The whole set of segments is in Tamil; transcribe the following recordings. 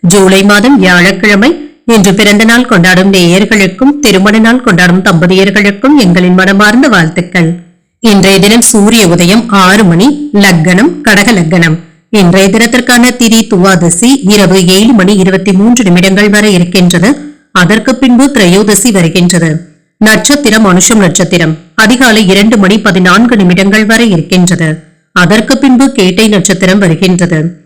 ஜூலை மாதம் வியாழக்கிழமை இன்று பிறந்த நாள் கொண்டாடும் நேயர்களுக்கும் திருமண நாள் கொண்டாடும் தம்பதியர்களுக்கும் எங்களின் மனமார்ந்த வாழ்த்துக்கள். இன்றைய தினம் சூரிய உதயம் ஆறு மணி லக்கணம் கடக லக்கணம். இன்றைய தினத்திற்கான திதி துவாதசி இரவு ஏழு மணி இருபத்தி மூன்று நிமிடங்கள் வரை இருக்கின்றது. அதற்கு பின்பு திரையோதசி வருகின்றது. நட்சத்திரம் அனுஷம் நட்சத்திரம். அதிகாலை இரண்டு மணி பதினான்கு நிமிடங்கள் வரை இருக்கின்றது. அதற்கு பின்பு கேட்டை நட்சத்திரம் வருகின்றது.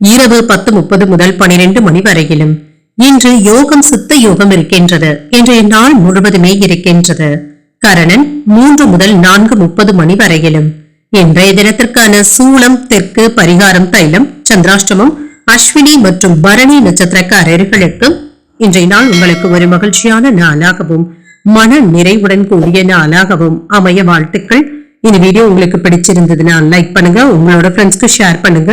இரவு பத்து முப்பது முதல் பனிரெண்டு மணி வரையிலும். இன்று யோகம் சித்த யோகம் இருக்கின்றது இன்றைய நாள் முழுவதுமே இருக்கின்றது. கரணன் மூன்று முதல் நான்கு முப்பது மணி வரையிலும். இன்றைய தினத்திற்கான சூளம் தெற்கு பரிகாரம் தைலம் சந்திராஷ்டமம் அஸ்வினி மற்றும் பரணி நட்சத்திரக்காரர்களுக்கு இன்றைய நாள் உங்களுக்கு ஒரு மகிழ்ச்சியான நாளாகவும் மன நிறைவுடன் கூடிய நாளாகவும் அமைய வாழ்த்துக்கள். இந்த வீடியோ உங்களுக்கு பிடிச்சிருந்ததுன்னா லைக் பண்ணுங்க உங்களோட ஃப்ரெண்ட்ஸ்க்கு ஷேர் பண்ணுங்க.